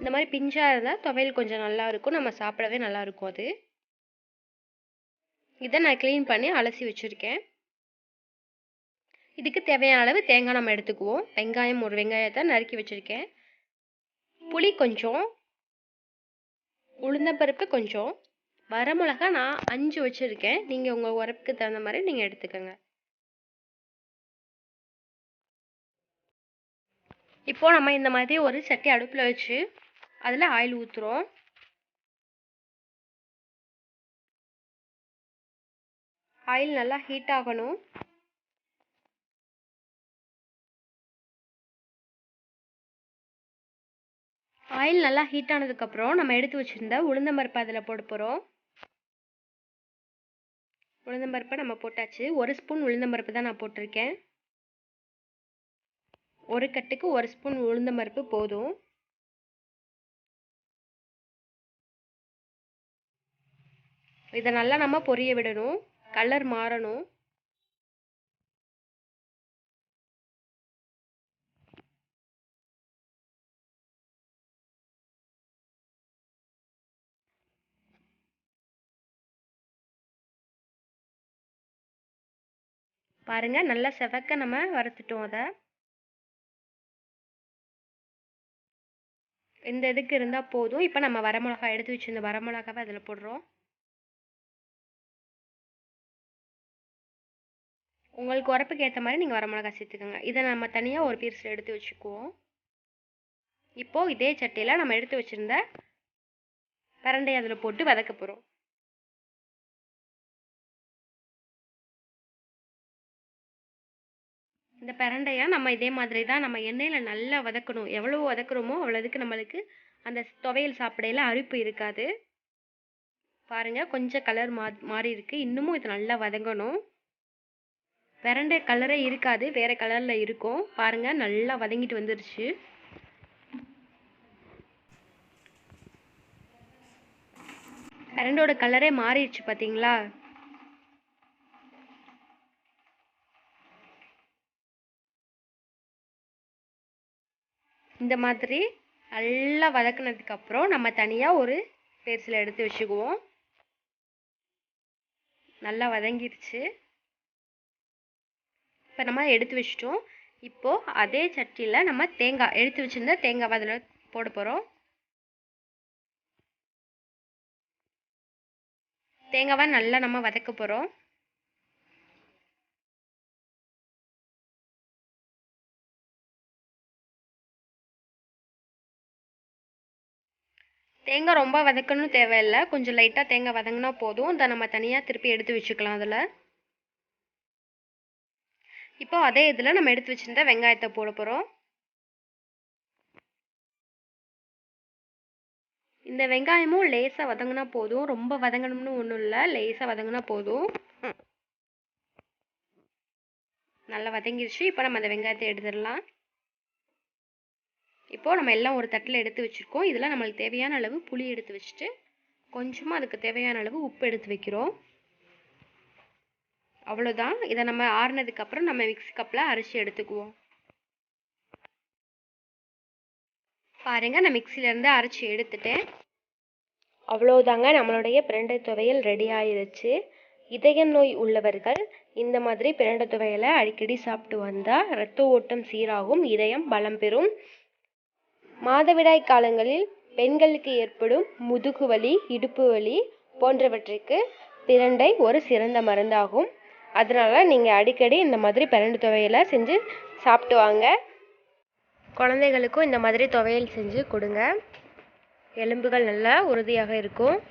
இந்த மாதிரி பிஞ்சாக இருந்தால் துவையல் கொஞ்சம் நல்லாயிருக்கும் நம்ம சாப்பிடவே நல்லா இருக்கும் அது. இதை நான் க்ளீன் பண்ணி அலசி வச்சுருக்கேன். இதுக்கு தேவையான அளவு தேங்காய் நம்ம எடுத்துக்குவோம். வெங்காயம் ஒரு வெங்காயத்தை நறுக்கி வச்சுருக்கேன். புளி கொஞ்சம். உளுந்தம்பருப்பு கொஞ்சம். வரமிளகா நான் அஞ்சு வச்சுருக்கேன். நீங்கள் உங்கள் உரப்புக்கு தகுந்த மாதிரி நீங்கள் எடுத்துக்கோங்க. இப்போது நம்ம இந்த மாதிரி ஒரு சட்டி அடுப்பில் வச்சு அதில் ஆயில் ஊற்றுறோம் ஆயில் நல்லா ஹீட் ஆகணும். ஆயில் நல்லா ஹீட் ஆனதுக்கப்புறம் நம்ம எடுத்து வச்சுருந்த உளுந்தம்பருப்பு அதில் போட போகிறோம் உளுந்தம்பருப்பை நம்ம போட்டாச்சு. ஒரு ஸ்பூன் உளுந்தம்பருப்பு தான் நான் போட்டிருக்கேன். ஒரு கட்டுக்கு ஒரு ஸ்பூன் உளுந்தம்பருப்பு போதும். இதை நல்லா நம்ம பொரிய விடணும் கலர் மாறணும். பாருங்க நல்லா செவக்க நம்ம வறுத்துட்டோம் அதை. இந்த இதுக்கு இருந்தால் போதும். இப்போ நம்ம வரமிளகா எடுத்து வச்சுருந்த வரமிளகாவை அதில் போடுறோம். உங்களுக்கு உரப்புக்கு ஏற்ற மாதிரி நீங்கள் வரமிளகா சேர்த்துக்கோங்க. இதை நம்ம தனியாக ஒரு பீஸில் எடுத்து வச்சுக்குவோம். இப்போது இதே சட்டியில் நம்ம எடுத்து வச்சுருந்த பரண்டை அதில் போட்டு வதக்க போகிறோம் இந்த பரண்டையை நம்ம இதே மாதிரி தான் நம்ம எண்ணெயில் நல்லா வதக்கணும். எவ்வளோ வதக்குறோமோ அவ்வளோதுக்கு நம்மளுக்கு அந்த துவையல் சாப்பிடையில அரிப்பு இருக்காது. பாருங்கள் கொஞ்சம் கலர் மா மாறி இருக்குது இன்னமும் இது நல்லா வதங்கணும். பிரண்டை கலரே இருக்காது. வேறு கலரில் இருக்கும். பாருங்கள் நல்லா வதங்கிட்டு வந்துருச்சு. பிரண்டோட கலரே மாறிடுச்சு பார்த்தீங்களா இந்த மாதிரி நல்லா வதக்குனதுக்கப்புறம் நம்ம தனியாக ஒரு பேர்ஸில் எடுத்து வச்சுக்குவோம். நல்லா வதங்கிருச்சு. இப்போ நம்ம எடுத்து வச்சிட்டோம். இப்போது அதே சட்டியில் நம்ம தேங்காய் எடுத்து வச்சுருந்த தேங்காய் அதில் போட போகிறோம் தேங்காவை நல்லா நம்ம வதக்க போகிறோம் தேங்காய் ரொம்ப வதக்கணும் தேவையில்லை. கொஞ்சம் லைட்டாக தேங்காய் வதங்கினா போதும். இதை நம்ம தனியாக திருப்பி எடுத்து வச்சுக்கலாம் அதில். இப்போ அதே இதில் நம்ம எடுத்து வச்சுருந்த வெங்காயத்தை போட போகிறோம் இந்த வெங்காயமும் லேசாக வதங்கினா போதும். ரொம்ப வதங்கணும்னு ஒன்றும் இல்லை. லேசாக வதங்கினா போதும். நல்லா வதங்கிருச்சு. இப்போ நம்ம அந்த வெங்காயத்தை எடுத்துடலாம். இப்போது நம்ம எல்லாம் ஒரு தட்டில் எடுத்து வச்சுருக்கோம். இதில் நம்மளுக்கு தேவையான அளவு புளி எடுத்து வச்சுட்டு கொஞ்சமாக அதுக்கு தேவையான அளவு உப்பு எடுத்து வைக்கிறோம். அவ்வளோதான் இதை நம்ம ஆறுனதுக்கப்புறம் நம்ம மிக்ஸி கப்பில் அரைச்சி எடுத்துக்குவோம். பாருங்கள் நான் மிக்சிலேருந்து அரைச்சி எடுத்துட்டேன். அவ்வளோதாங்க நம்மளுடைய பிரண்டை துவையல் ரெடி ஆயிருச்சு. இதய நோய் உள்ளவர்கள் இந்த மாதிரி பிரண்டை துவையலை அடிக்கடி சாப்பிட்டு வந்தால் இரத்த ஓட்டம் சீராகும் இதயம் பலம் பெறும். மாதவிடாய் காலங்களில் பெண்களுக்கு ஏற்படும் முதுகு வலி இடுப்பு வலி போன்றவற்றிற்கு பிரண்டை ஒரு சிறந்த மருந்தாகும். அதனால நீங்கள் அடிக்கடி இந்த மாதிரி பிரண்டு துவையலை செஞ்சு சாப்பிட்டு வாங்க. குழந்தைகளுக்கும் இந்த மாதிரி துவையல் செஞ்சு கொடுங்க. எலும்புகள் நல்லா உறுதியாக இருக்கும்.